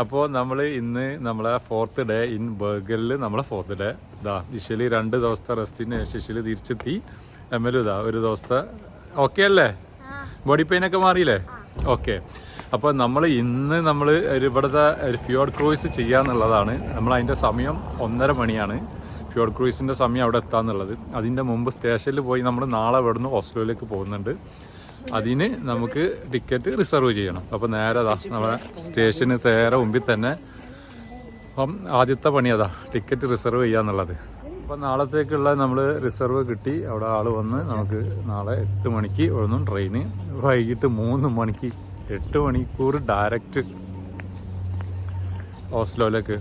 അപ്പോൾ നമ്മൾ ഇന്ന് നമ്മളെ ഫോർത്ത് ഡേ ഇൻ ബർഗറിൽ നമ്മളെ ഫോർത്ത് ഡേ ഇതാ ഇഷ്യലി രണ്ട് ദിവസത്തെ റെസ്റ്റിന് ശേഷം ഇഷ്യലി തിരിച്ചെത്തി. എം എൽ ഇതാ ഒരു ദിവസത്തെ ഓക്കെ അല്ലേ? ബോഡി പെയിൻ ഒക്കെ മാറിയില്ലേ? ഓക്കെ അപ്പോൾ നമ്മൾ ഇന്ന് നമ്മൾ ഒരു ഇവിടുത്തെ ഒരു ഫ്യോഡ് ക്രൂയിസ് ചെയ്യാന്നുള്ളതാണ്. നമ്മൾ അതിന്റെ സമയം ഒന്നര മണിയാണ്. ഫ്യോഡ് ക്രൂയിസിന്റെ സമയം അവിടെ എത്താന്നുള്ളത്. അതിന്റെ മുമ്പ് സ്റ്റേഷനിൽ പോയി നമ്മൾ നാളെ ഇവിടുന്ന് ഓസ്ട്രേലിയയിലേക്ക് പോകുന്നുണ്ട്. അതിന് നമുക്ക് ടിക്കറ്റ് റിസർവ് ചെയ്യണം. അപ്പോൾ നേരെ അതാ നമ്മുടെ സ്റ്റേഷന് നേരെ മുമ്പിൽ തന്നെ അപ്പം ആദ്യത്തെ പണി അതാ ടിക്കറ്റ് റിസർവ് ചെയ്യുക എന്നുള്ളത്. അപ്പം നാളത്തേക്കുള്ള നമ്മൾ റിസർവ് കിട്ടി. അവിടെ ആൾ വന്ന് നമുക്ക് നാളെ എട്ട് മണിക്ക് ഒന്നും ട്രെയിന് വൈകിട്ട് മൂന്ന് മണിക്ക് എട്ട് മണിക്കൂർ ഡയറക്റ്റ് ഓസ്ലോയിലേക്ക്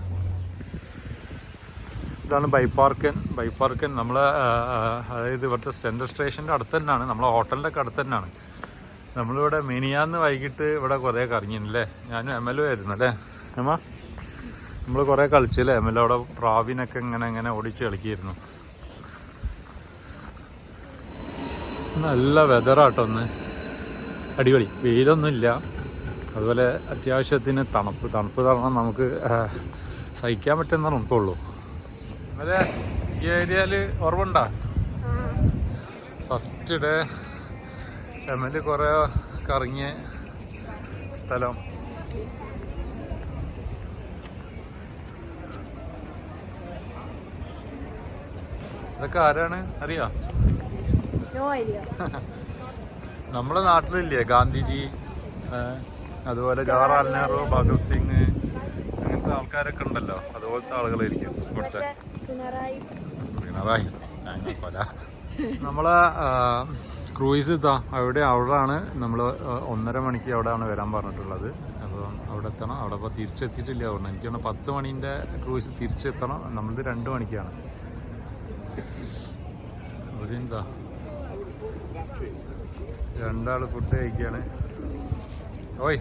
ഇതാണ് ബൈപ്പാർക്കൻ ബൈപ്പാർക്കൻ നമ്മൾ അതായത് ഇവിടുത്തെ സെൻട്രൽ സ്റ്റേഷന്റെ അടുത്ത് തന്നെയാണ്. നമ്മളെ ഹോട്ടലിന്റെ അടുത്ത് തന്നെയാണ്. നമ്മളിവിടെ മിനിയാന്ന് വൈകിട്ട് ഇവിടെ കുറേ കറങ്ങിയില്ലേ ഞാനും എം എൽ എ ആയിരുന്നു അല്ലേ? അമ്മ നമ്മൾ കുറേ കളിച്ചല്ലേ? എം എൽ എ അവിടെ പ്രാവിനൊക്കെ ഇങ്ങനെ ഇങ്ങനെ ഓടിച്ച് കളിക്കായിരുന്നു. നല്ല വെതറാട്ടോ ഒന്ന് അടിപൊളി. വെയിലൊന്നുമില്ല അതുപോലെ അത്യാവശ്യത്തിന് തണുപ്പ്. തണുപ്പ് തരണം നമുക്ക് സഹിക്കാൻ പറ്റുന്ന തണുപ്പുള്ളൂ അതെ ഈ ഏരിയയിൽ ഓർമ്മണ്ടാ ഫസ്റ്റ് ഡേ ഫാമിലി കുറെ കുറേ കറങ്ങിയ സ്ഥലം. ഇതൊക്കെ ആരാണ്? അറിയാ? നമ്മളെ നാട്ടിലില്ലേ ഗാന്ധിജി അതുപോലെ ജവഹർലാൽ നെഹ്റു ഭഗത് സിംഗ് അങ്ങനത്തെ ആൾക്കാരൊക്കെ ഉണ്ടല്ലോ. അതുപോലത്തെ ആളുകളായിരിക്കും ഇവിടുത്തെ. പിണറായി. നമ്മളെ ക്രൂയിസ് ഇതാ അവിടെ അവിടെയാണ് നമ്മൾ ഒന്നര മണിക്ക് അവിടെയാണ് വരാൻ പറഞ്ഞിട്ടുള്ളത്. അപ്പം അവിടെ എത്തണം. അവിടെ ഇപ്പോൾ തിരിച്ചെത്തിയിട്ടില്ല പറഞ്ഞു എനിക്ക് തോന്നുന്നു പത്ത് മണീന്റെ ക്രൂയിസ് തിരിച്ചെത്തണം. നമ്മളത് രണ്ട് മണിക്കാണ്. ഒരു എന്താ? രണ്ടാൾ ഫുഡ് കഴിക്കുകയാണ് ഓയ്.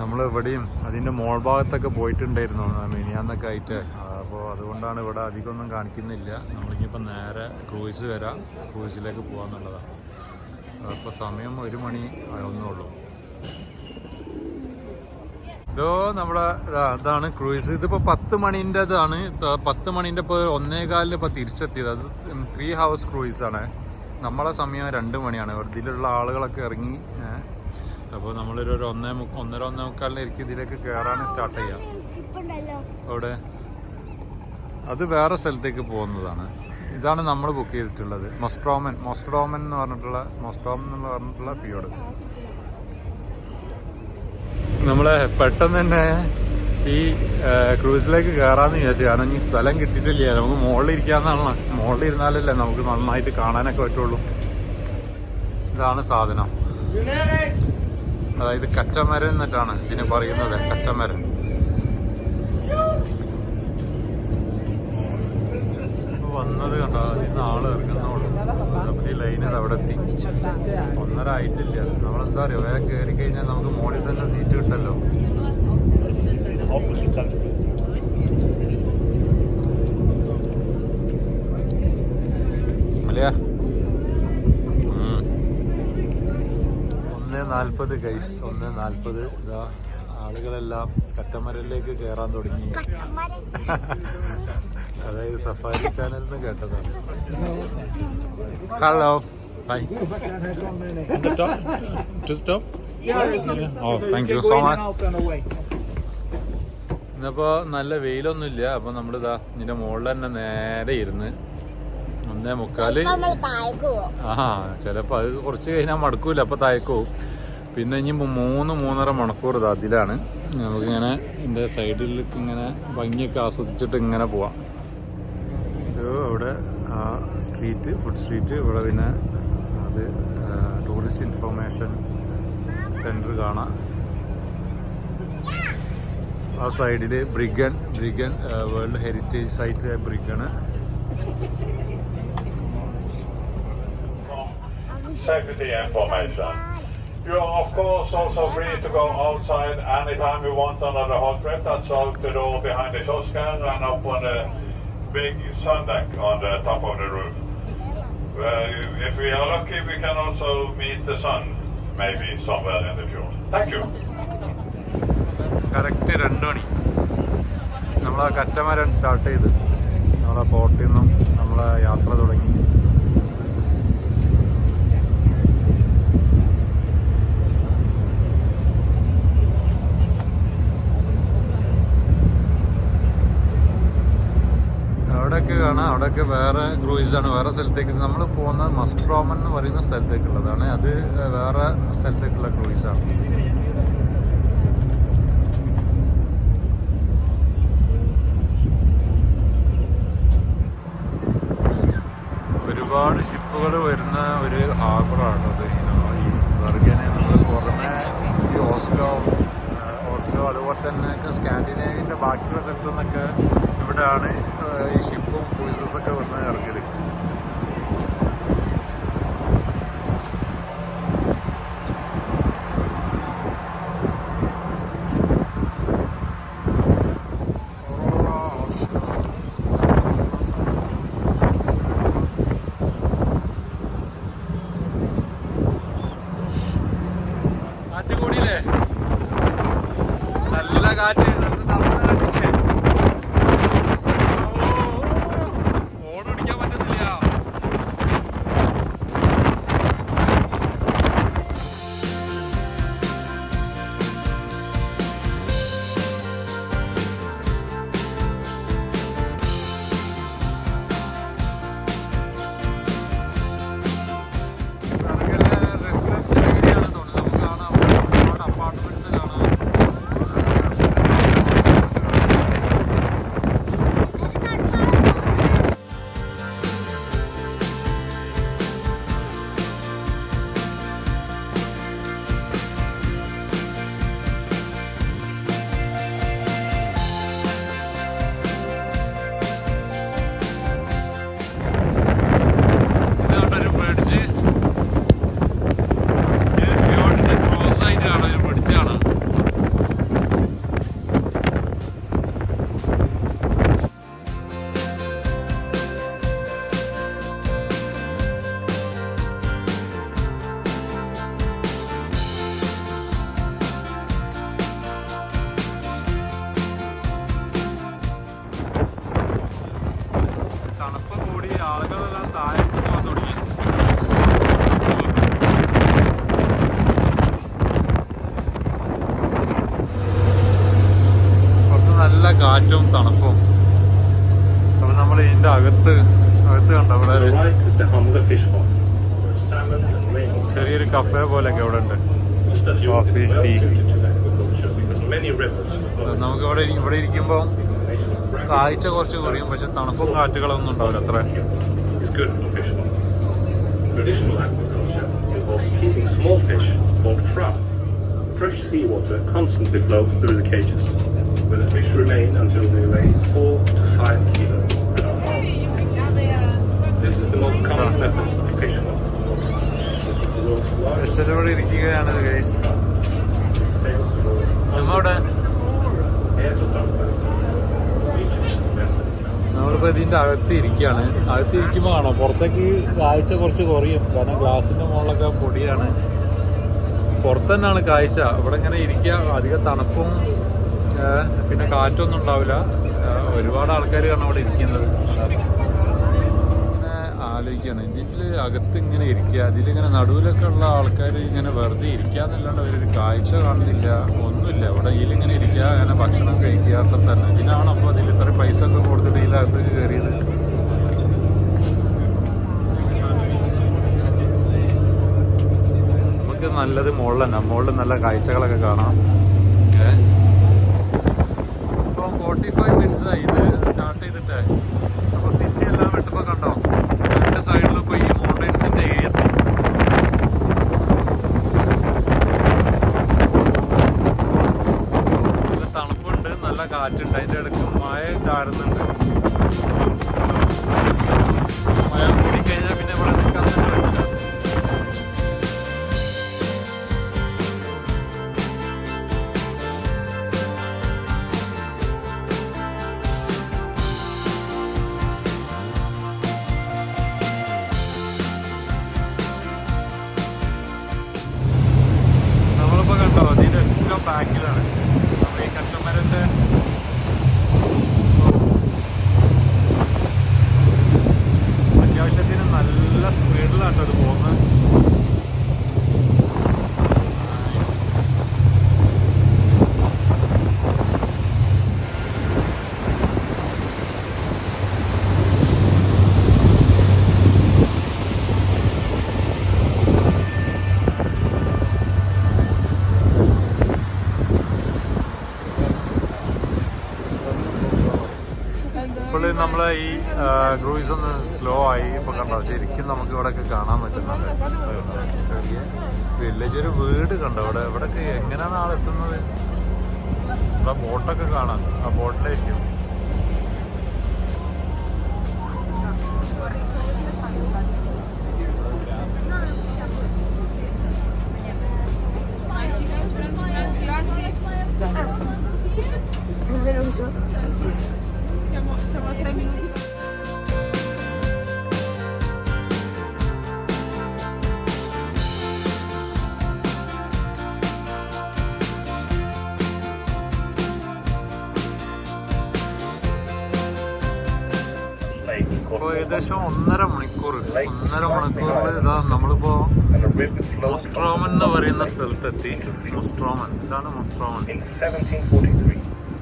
നമ്മൾ ഇവിടെയും അതിന്റെ മോൾ ഭാഗത്തൊക്കെ പോയിട്ടുണ്ടായിരുന്നു മിനിയാന്നൊക്കെ ആയിട്ട്. അപ്പോൾ അതുകൊണ്ടാണ് ഇവിടെ അധികമൊന്നും കാണിക്കുന്നില്ല. നമ്മളിനിപ്പോൾ നേരെ ക്രൂയിസ് വരാം. ക്രൂയിസിലേക്ക് പോകാമെന്നുള്ളതാണ് അപ്പോൾ സമയം ഒരു മണി ഉള്ളൂ. ഇതോ നമ്മുടെ അതാണ് ക്രൂയിസ്. ഇതിപ്പോൾ പത്ത് മണീന്റെതാണ്. പത്ത് മണീന്റെ ഇപ്പോൾ ഒന്നേ കാലിൽ ഇപ്പോൾ തിരിച്ചെത്തിയത്. അത് ത്രീ ഹവേഴ്സ് ക്രൂയിസ് ആണ്. നമ്മളെ സമയം രണ്ട് മണിയാണ്. ഇതിലുള്ള ആളുകളൊക്കെ ഇറങ്ങി അപ്പോൾ നമ്മളൊരു ഒരു ഒന്നേ മു- ഒന്നര ഒന്നേ മുക്കാലിനായിരിക്കും ഇതിലേക്ക് കയറാൻ സ്റ്റാർട്ട് ചെയ്യാം. അവിടെ അത് വേറെ സ്ഥലത്തേക്ക് പോകുന്നതാണ്. ഇതാണ് നമ്മൾ ബുക്ക് ചെയ്തിട്ടുള്ളത്. മൊസ്ട്രോമൻ മൊസ്ട്രോമൻ എന്ന് പറഞ്ഞിട്ടുള്ള മൊസ്ട്രോമൻ എന്ന് പറഞ്ഞിട്ടുള്ള ഫിയോഡ് നമ്മളെ പെട്ടെന്ന് തന്നെ ഈ ക്രൂസിലേക്ക് കയറാന്ന് വിചാരിച്ചു കാരണം ഈ സ്ഥലം കിട്ടിയിട്ടില്ല. നമുക്ക് മുകളിൽ ഇരിക്കാന്നാണ് മുകളിൽ ഇരുന്നാലല്ലേ നമുക്ക് നന്നായിട്ട് കാണാനൊക്കെ പറ്റുള്ളൂ. ഇതാണ് സാധനം. അതായത് കറ്റമരം എന്നിട്ടാണ് ഇതിന് പറയുന്നത് കറ്റമരം വന്നത് കണ്ടോ? ഇന്ന് ആൾ ഇറങ്ങുന്നുള്ളൂ. അപ്പൊ ഈ ലൈനിൽ അവിടെ എത്തി. ഒന്നര ആയിട്ടില്ല. നമ്മളെന്താ പറയുക വേഗം കയറി കഴിഞ്ഞാൽ നമുക്ക് മോളിൽ തന്നെ സീറ്റ് കിട്ടല്ലോ. അല്ലയാ ഒന്ന് നാൽപ്പത് ഗൈസ് ഒന്ന് നാൽപ്പത് ഇതാ ആളുകളെല്ലാം കട്ടമരലിലേക്ക് കയറാൻ തുടങ്ങി. അതായത് സഫാരി ചാനൽ നിന്ന് കേട്ടതാണ്. Hello. Bye to stop oh thank you so much ഇന്നിപ്പോൾ നല്ല വെയിലൊന്നുമില്ല. അപ്പോൾ നമ്മളിതാ ഇതിന്റെ മുകളിൽ തന്നെ നേരെ ഇരുന്ന് ഒന്നേ മുക്കാൽ. താഴേക്ക് ആ ചിലപ്പോൾ അത് കുറച്ച് കഴിഞ്ഞാൽ മടക്കൂല. അപ്പോൾ താഴേക്കവും പിന്നെ ഇനി മൂന്ന് മൂന്നര മണിക്കൂർ ഇത് അതിലാണ്. നമുക്കിങ്ങനെ ഇതിന്റെ സൈഡിലേക്ക് ഇങ്ങനെ ഭംഗിയൊക്കെ ആസ്വദിച്ചിട്ട് ഇങ്ങനെ പോവാം. ഇത് അവിടെ ആ സ്ട്രീറ്റ് ഫുഡ് സ്ട്രീറ്റ് ഇവിടെ പിന്നെ അത് ടൂറിസ്റ്റ് ഇൻഫർമേഷൻ സെന്റർ കാണാം. ആ സൈഡിൽ Bryggen Bryggen world heritage site Bryggen safety information. You are of course also free to go outside anytime you want on the hot trip. That's out the door behind the kiosk and up on the big sun deck on the top of the roof. Uh, if we are lucky, we can also meet the sun maybe somewhere in the fjord. Thank you. Correct രണ്ട് മണി നമ്മൾ ആ കറ്റമരൻ start ചെയ്ത് നമ്മളെ പോർട്ടിൽ നിന്നും നമ്മളെ യാത്ര തുടങ്ങി അവിടെയൊക്കെ കാണാം. അവിടെയൊക്കെ വേറെ ക്രൂയിസാണ് വേറെ സ്ഥലത്തേക്ക് നമ്മൾ പോകുന്ന മസ്ട്രോമൻ എന്ന് പറയുന്ന സ്ഥലത്തേക്കുള്ളതാണ്. അത് വേറെ സ്ഥലത്തേക്കുള്ള ക്രൂയിസാണ് ഒരുപാട് ഷിപ്പുകൾ വരുന്ന ഒരു ഹാർബറാണ് അത്. ഈ ബർഗനെ നമ്മൾ പുറമെ ഈ ഓസ്ലോ ആ, ഓസ്ലോ അതുപോലെ തന്നെ സ്കാൻഡിനേവിയന്റെ ബാക്കിയുള്ള സ്ഥലത്തു നിന്നൊക്കെ ഇവിടെയാണ് ഈ ഷിപ്പും ക്രൂസസൊക്കെ വന്ന് ഇറങ്ങൽ കാറ്റും തണുപ്പും. അപ്പൊ നമ്മൾ ഇതിന്റെ അകത്ത് അകത്ത് കണ്ടോ ഇവിടെ ചെറിയൊരു കഫ പോലെ ഒക്കെ ഇവിടെ ഉണ്ട് കോഫി ടീ നമുക്ക് ഇവിടെ ഇവിടെ ഇരിക്കുമ്പോ കാഴ്ച കുറച്ച് കുറയും. പക്ഷെ തണുപ്പും കാറ്റുകളൊന്നും ഉണ്ടാവില്ല അത്ര. Small fish, or trout, fresh seawater constantly flows through the cages. Where the fish remain until they weigh 4 to 5 kilos and are. This is the most common method of fish farming. It is the world's largest പക്ഷെ ഇവിടെ ഇരിക്കുകയാണ് guys sales to the നമ്മവിടെ Heirs of Dunkirk, regions of Benton. നമ്മളിപ്പോ ഇതിന്റെ അകത്ത് ഇരിക്കുകയാണ് അകത്ത് ഇരിക്കുമ്പോൾ കാണാം പുറത്തേക്ക് കാഴ്ച കുറച്ച് കുറയും കാരണം ഗ്ലാസിന്റെ മുകളിലൊക്കെ പൊടിയാണ് പുറത്ത് തന്നെയാണ് കാഴ്ച ഇവിടെ ഇങ്ങനെ ഇരിക്കുക അധികം തണുപ്പും പിന്നെ കാറ്റൊന്നും ഉണ്ടാവില്ല. ഒരുപാട് ആൾക്കാർ കാരണം അവിടെ ഇരിക്കുന്നത്. ഇങ്ങനെ ആലോചിക്കുകയാണ്. ഇതിൽ അകത്ത് ഇങ്ങനെ ഇരിക്കുക അതിലിങ്ങനെ നടുവിലൊക്കെ ഉള്ള ആൾക്കാർ ഇങ്ങനെ വെറുതെ ഇരിക്കാന്നല്ലാണ്ട് അവരൊരു കാഴ്ച കാണുന്നില്ല ഒന്നുമില്ല. ഇവിടെ ഇതിലിങ്ങനെ ഇരിക്കുക അങ്ങനെ ഭക്ഷണം കഴിക്കുക അത്ര തന്നെ. ഇതിനാണ് അപ്പോൾ അതിൽ ഇത്ര പൈസ ഒക്കെ കൊടുത്തിട്ട് ഇതിലകത്തേക്ക് കയറിയത്. നമുക്ക് നല്ലത് മുകളിൽ തന്നെ. മുകളിൽ നല്ല കാഴ്ചകളൊക്കെ കാണാം. ഏ ഇപ്പം ഫോർട്ടി ഫൈവ് മിനിറ്റ്സ് ആയി ഇത് സ്റ്റാർട്ട് ചെയ്തിട്ട്. അപ്പോൾ സിറ്റി എല്ലാം വെട്ടുമ്പോൾ കണ്ടോ? രണ്ട് സൈഡിലും ഇപ്പോൾ ഈ മൗണ്ടൻസിന്റെ ഏരിയ തണുപ്പുണ്ട് നല്ല കാറ്റുണ്ട്. അതിന്റെ ഇടയ്ക്ക് മഴ ചാരുന്നുണ്ട് നമ്മളെ ഈ ക്രൂയിസ് ഒന്ന് സ്ലോ ആയി ഇപ്പൊ കണ്ടോ? ശരിക്കും നമുക്ക് ഇവിടെയൊക്കെ കാണാൻ പറ്റുന്നുണ്ട് ചെറിയ വില്ലേജ് ഒരു വീട് കണ്ടോ? ഇവിടെ ഇവിടെയൊക്കെ എങ്ങനെയാണ് ആളെത്തുന്നത് ഇവിടെ ബോട്ടൊക്കെ കാണാം. ആ ബോട്ടിലായിരിക്കും. Siamo, siamo a tre minuti. ഏകദേശം ഒന്നര മണിക്കൂർ ഒന്നര മണിക്കൂറിൽ ഇതാ നമ്മളിപ്പോ മുസ്ട്രോമൻ എന്ന് പറയുന്ന സ്ഥലത്തെത്തി. മുസ്ട്രോമൻ. ഇതാണ് മുസ്ട്രോമൻ. In 1743,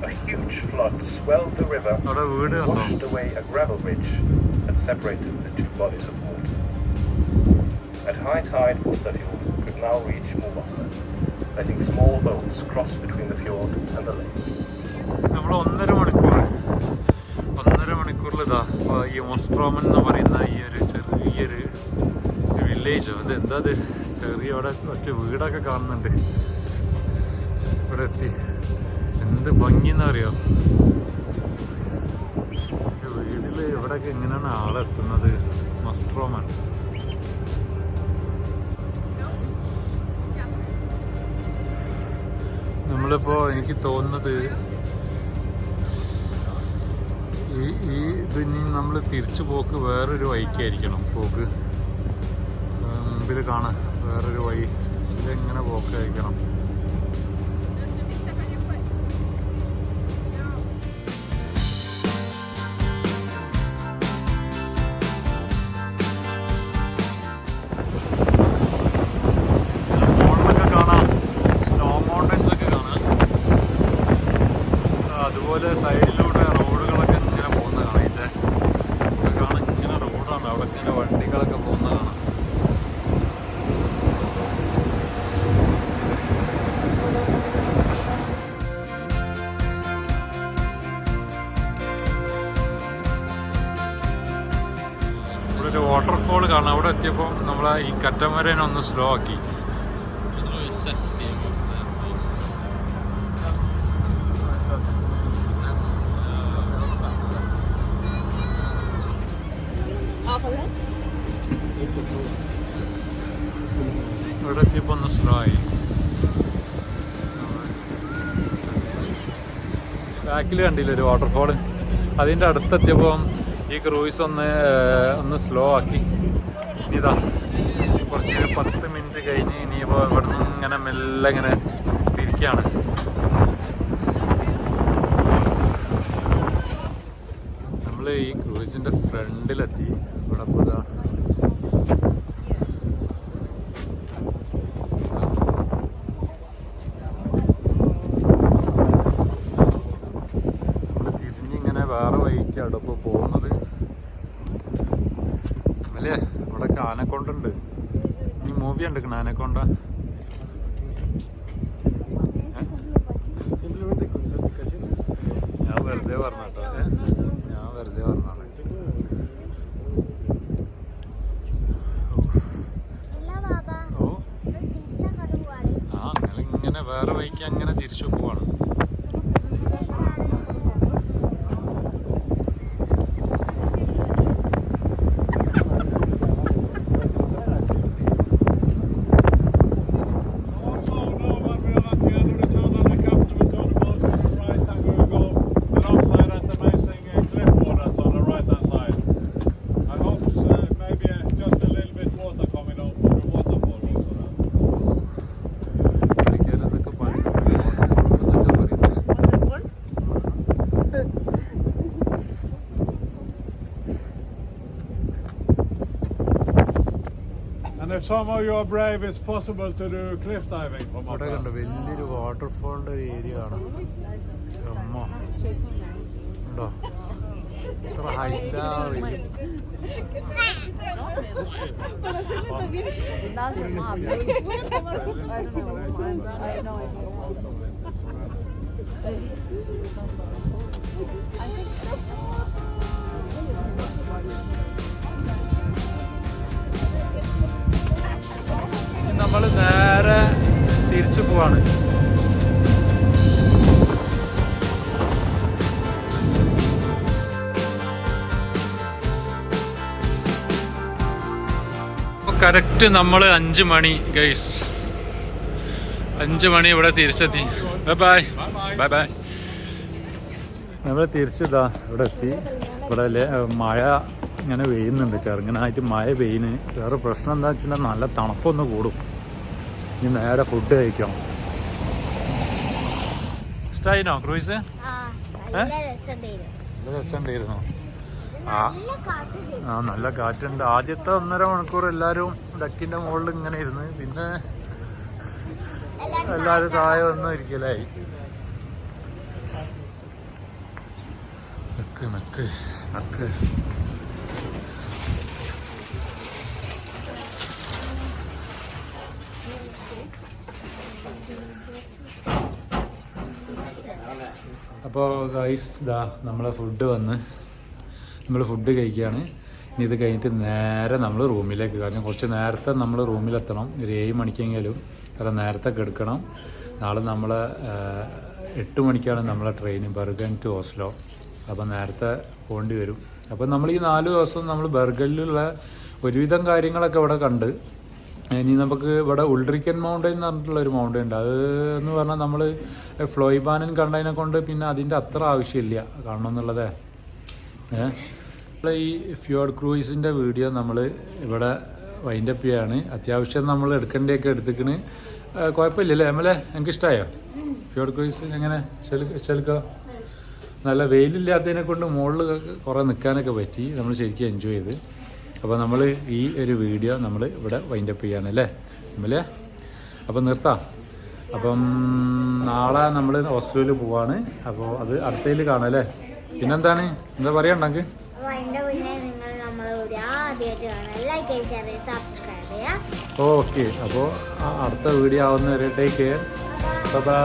a huge flood swelled the river അവിടെ വീട് കണ്ടോ washed away a gravel bridge that separated the two bodies of water. At high tide, Oslofjord could now reach Movatta, letting small boats cross between the fjord and the lake. നമ്മൾ ഒന്നര മണിക്കൂർ ഒന്നര മണിക്കൂറിൽ ഇതാ ഇപ്പൊ ഈ മോസ്ട്രോമൻ എന്ന് പറയുന്ന ഈ ഒരു ചെറിയൊരു വില്ലേജോ അത് എന്താ അത് ചെറിയ അവിടെ ഒറ്റ വീടൊക്കെ കാണുന്നുണ്ട് ഇവിടെ എത്തി എന്ത് ഭംഗിന്നറിയോ? വീട്ടിൽ ഇവിടെയൊക്കെ എങ്ങനെയാണ് ആളെത്തുന്നത്? മസ്ട്രോമൻ. നമ്മളിപ്പോ എനിക്ക് തോന്നുന്നത് ഈ ഈ ഇത് ഇനി നമ്മൾ തിരിച്ചു പോക്ക് വേറൊരു വഴിക്കായിരിക്കണം. പോക്ക്. മുമ്പിൽ കാണാം. വേറൊരു വഴി. ഇതെങ്ങനെ പോക്കായിരിക്കണം? നമ്മളെ ഈ കറ്റമരനെ ഒന്ന് സ്ലോ ആക്കി. ഇവിടെ എത്തിയപ്പോൾ ഒന്ന് സ്ലോ ആയി. ബാക്കിൽ കണ്ടില്ല ഒരു വാട്ടർഫോൾ അതിന്റെ അടുത്തെത്തിയപ്പോൾ ഈ ക്രൂയിസ് ഒന്ന് ഒന്ന് സ്ലോ ആക്കി. ഇനി കുറച്ച് പത്ത് മിനിറ്റ് കഴിഞ്ഞ് ഇനിയിപ്പോൾ നിന്ന് ഇങ്ങനെ മെല്ലെ ഇങ്ങനെ തിരിക്കുകയാണ് നമ്മൾ ഈ ക്രൂസിന്റെ ഫ്രണ്ടിലെത്തി. ഇവിടെ പോതാ വേറെ വേറെ വഴിക്കാണ് ഇപ്പോൾ പോകുന്നത് അല്ലേ ഇവിടെ ആനക്കൊണ്ടുണ്ട് ആനക്കൊണ്ട ഏ? ഞാൻ വെറുതെ പറഞ്ഞോട്ടോ ഞാൻ വെറുതെ പറഞ്ഞോളെ ആ നിങ്ങളിങ്ങനെ വേറെ വഴിക്ക് അങ്ങനെ തിരിച്ചു പോവാണ് Also, now when we are at the end of the tunnel, the captain will turn the boat to the right and we will go alongside that amazing uh, cliff wall that's on the right hand side. I hope uh, maybe uh, just a little bit water coming out from the waterfall also. then. ഇടയ്ക്കൊന്ന് if some of you are brave, it's possible to do cliff diving from up there. കണ്ടോ വലിയൊരു വാട്ടർഫോളിന്റെ ഒരു area ആണ് അമ്മ ഉണ്ടോ ഇത്ര ഹൈറ്റാ നമ്മൾ നേരെ തിരിച്ചു പോവാണ്. കറക്റ്റ് നമ്മൾ അഞ്ച് മണി ഗൈസ് അഞ്ച് മണി ഇവിടെ തിരിച്ചെത്തി. ബൈ ബൈ ബൈ നമ്മൾ തിരിച്ചതാ ഇവിടെ എത്തി. ഇവിടെ മഴ ഇങ്ങനെ വെയ്യുന്നുണ്ട് ചെറുങ്ങനായിട്ട് മഴ പെയ്യുന്നു. വേറെ പ്രശ്നം എന്താ വെച്ചാൽ നല്ല തണുപ്പൊന്ന് കൂടും. ഇനി നേരെ ഫുഡ് കഴിക്കാം. ഇഷ്ടായിനോ ക്രൂയിസ്? ആ നല്ല രസമുണ്ടായിരുന്നു. ആ നല്ല ആ നല്ല കാറ്റുണ്ട്. ആദ്യത്തെ ഒന്നര മണിക്കൂർ എല്ലാവരും ഡക്കിന്റെ മുകളിൽ ഇങ്ങനെ ഇരുന്ന് പിന്നെ എല്ലാവരും താഴെ വന്ന് ഇരിക്കലായി. മെക്ക് മെക്ക് മെക്ക്. അപ്പോൾ ഗൈസ് ഇതാ നമ്മളെ ഫുഡ് വന്ന്. നമ്മൾ ഫുഡ് കഴിക്കുകയാണ് ഇനി ഇത് കഴിഞ്ഞിട്ട് നേരെ നമ്മൾ റൂമിലേക്ക് കാരണം കുറച്ച് നേരത്തെ നമ്മൾ റൂമിലെത്തണം. ഒരു ഏഴ് മണിക്കെങ്കിലും. കാരണം നേരത്തെ കിടക്കണം. നാളെ നമ്മൾ എട്ട് മണിക്കാണ് നമ്മളെ ട്രെയിൻ ബർഗൻ ടു ഓസ്ലോ. അപ്പോൾ നേരത്തെ പോകേണ്ടി വരും. അപ്പോൾ നമ്മൾ ഈ നാല് ദിവസം നമ്മൾ ബർഗനിലുള്ള ഒരുവിധം കാര്യങ്ങളൊക്കെ ഇവിടെ കണ്ട്. ഇനി നമുക്ക് ഇവിടെ ഉൾട്രിക്കൻ മൗണ്ടൻ എന്ന് പറഞ്ഞിട്ടുള്ള ഒരു മൗണ്ടൻ ഉണ്ട്. അത് എന്ന് പറഞ്ഞാൽ നമ്മൾ ഫ്ലോയിബാനൻ കണ്ടതിനെ കൊണ്ട് പിന്നെ അതിന്റെ അത്ര ആവശ്യമില്ല. കാണണം എന്നുള്ളതേ. ഏഹ് ഈ ഫ്യോഡ് ക്രൂയിസിന്റെ വീഡിയോ നമ്മൾ ഇവിടെ വൈൻഡ് അപ്പ് ചെയ്യാണ്. അത്യാവശ്യം നമ്മൾ എടുക്കേണ്ടിയൊക്കെ എടുത്തിക്കണ്. കുഴപ്പമില്ലല്ലേ നമ്മളെ എനിക്ക് ഇഷ്ടമായോ ഫ്യോഡ് ക്രൂയിസ് എങ്ങനെ? ചെലുക്കോ നല്ല വെയിലില്ലാത്തതിനെ കൊണ്ട് മുകളിൽ കുറേ നിൽക്കാനൊക്കെ പറ്റി. നമ്മൾ ശരിക്കും എൻജോയ് ചെയ്ത്. അപ്പോൾ നമ്മൾ ഈ ഒരു വീഡിയോ നമ്മൾ ഇവിടെ വൈൻഡപ്പ് ചെയ്യാണ് അല്ലേ? നമ്മളെ അപ്പം നിർത്താം. അപ്പം നാളെ നമ്മൾ ഓസ്ട്രേലിയ പോവാണ്. അപ്പോൾ അത് അടുത്തതിൽ കാണാം അല്ലേ? പിന്നെന്താണ്? എന്താ പറയണ്ടെങ്കിൽ ഓക്കെ അപ്പോൾ അടുത്ത വീഡിയോ ആവുന്നവരെ ടേക്ക് കെയർ ബൈ